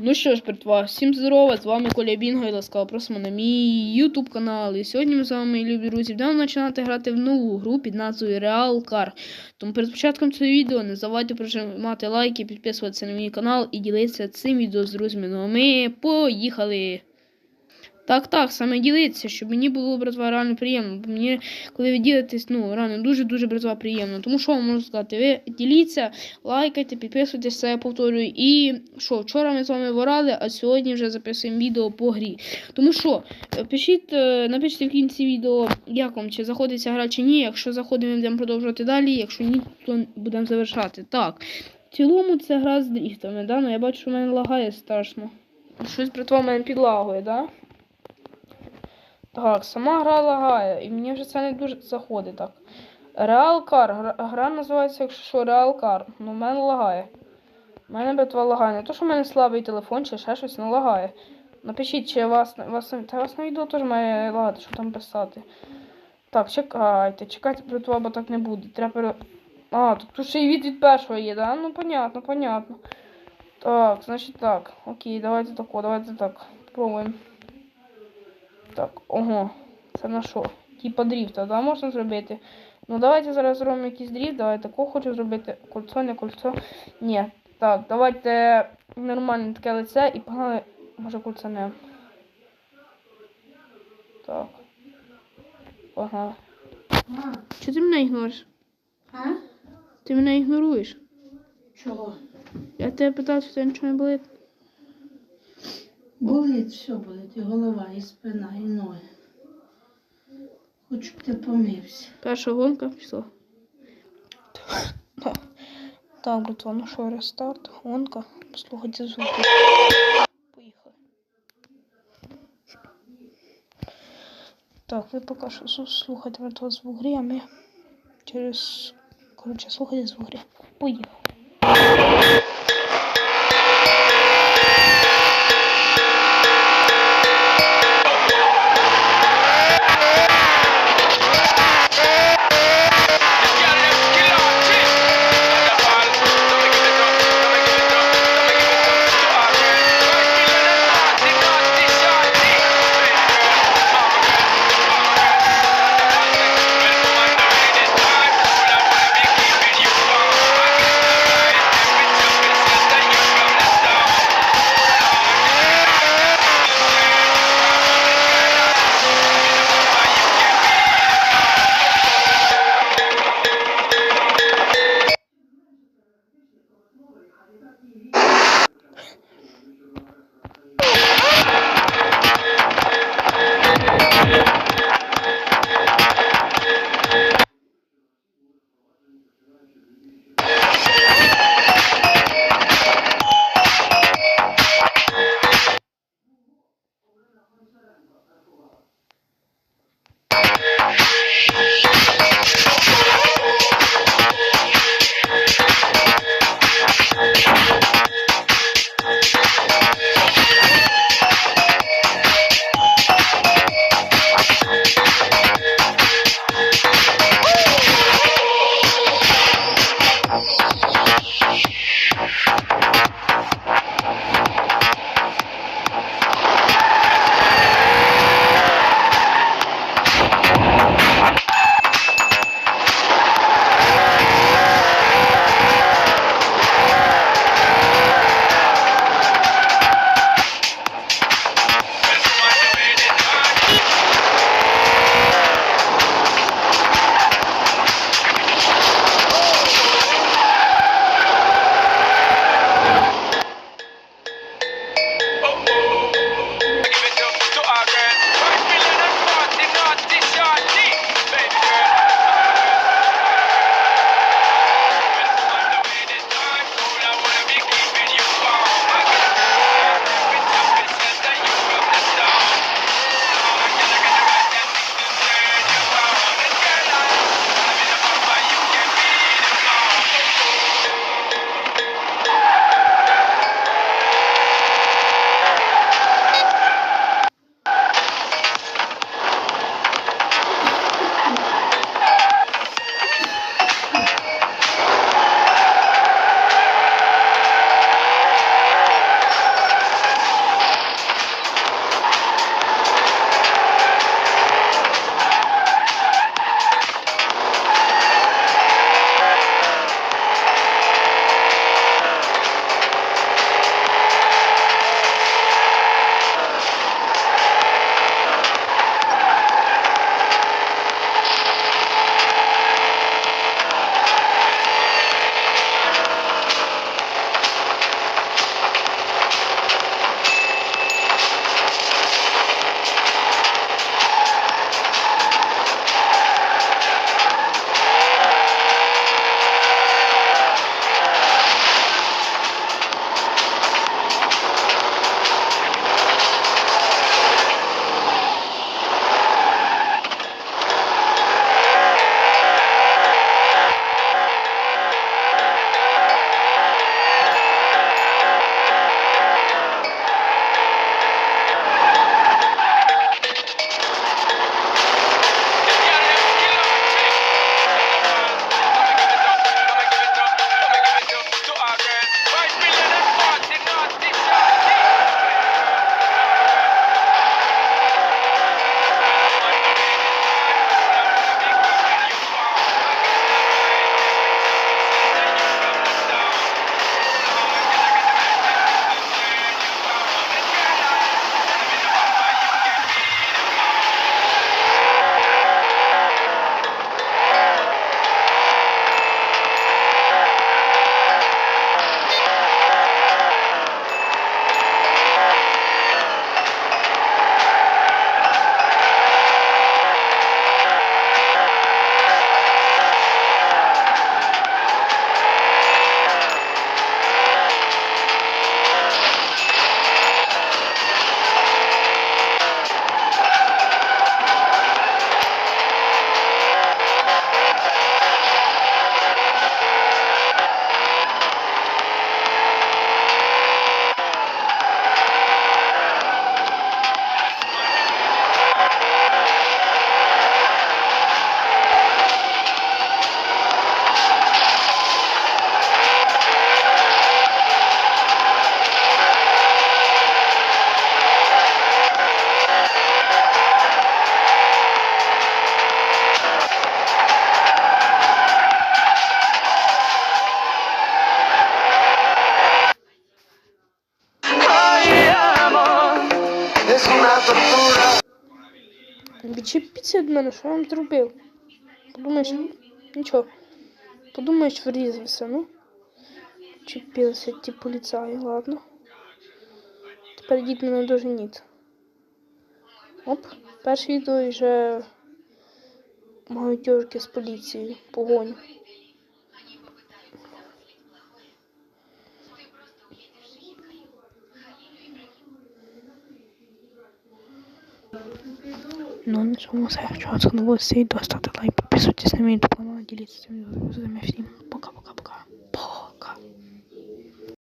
Ну що ж, братва, всім здорова, з вами Коля Бінго і ласкаво просимо на мій YouTube канал. І сьогодні ми з вами, любі друзі, будемо починати грати в нову гру під назвою Real Car. Тому перед початком цього відео не забувайте прожимати лайки, підписуватися на мій канал і ділитися цим відео з друзями. Ну а ми поїхали! Так, так, саме ділитися, щоб мені було, братва, реально приємно. Бо мені, коли ви ділитесь, ну, реально дуже-дуже, братва, приємно. Тому що вам можу сказати, ви діліться, лайкайте, підписуйтесь, це я повторюю. І що, вчора ми з вами ворали, а сьогодні вже записуємо відео по грі. Тому що, е, пишіть, е, напишіть в кінці відео, як вам, чи заходить ця гра, чи ні. Якщо заходимо, будемо продовжувати далі. Якщо ні, то будемо завершати. Так. В цілому це гра з дріфтами, да? Ну я бачу, що в мене лагає страшно. Щось, братва, в мене підлагує, да? Так, сама гра лагає, і мені вже це не дуже заходить так. Car. Гра, гра називається, якщо що, Car. Ну, в мене лагає. У мене братва лагає. Не то, що в мене слабий телефон, чи ще щось, не лагає. Напишіть, чи вас, вас, та вас на відео теж має лагати, що там писати. Так, чекайте, чекайте, братва, бо так не буде. Треба. А, тут, ще й від від першого є, да? Ну, понятно, понятно. Так, значить так. Окей, давайте тако, давайте так. Пробуємо. Так, ого, це на що? Типа дріфта, да, можна зробити? Ну давайте зараз зробимо якийсь дріфт, давайте такого хочу зробити. Кольцо, не кольцо. Ні. Так, давайте нормальне таке лице і погнали. Може кольцо не. Так. Погнали. Чого ти мене ігнориш? а? Ти мене ігноруєш. Чого? Я тебе питав, чи тебе нічого не болить. Болить, все болить, і голова, і спина, і ноги. Хочу, щоб ти помився. Перша гонка пішла. Так, братва, ну що, рестарт, гонка. Послухайте звуки. Поїхали. Так, ви поки що слухайте братва звук гри, а ми через... Коротше, слухайте звук гри. Поїхали. Thank you. Відчепіться від мене, що я вам зробив? Подумаєш, нічого. Подумаєш, врізався, ну. Чепилися ті поліцаї, ладно. Тепер йдіть мене доженіть. Оп, перше відео вже мають тьорки з поліцією, погоню. Ну, на цьому все. Якщо вас сподобалося це відео, ставте лайк, підписуйтесь на мій канал, діліться цим відео з всім.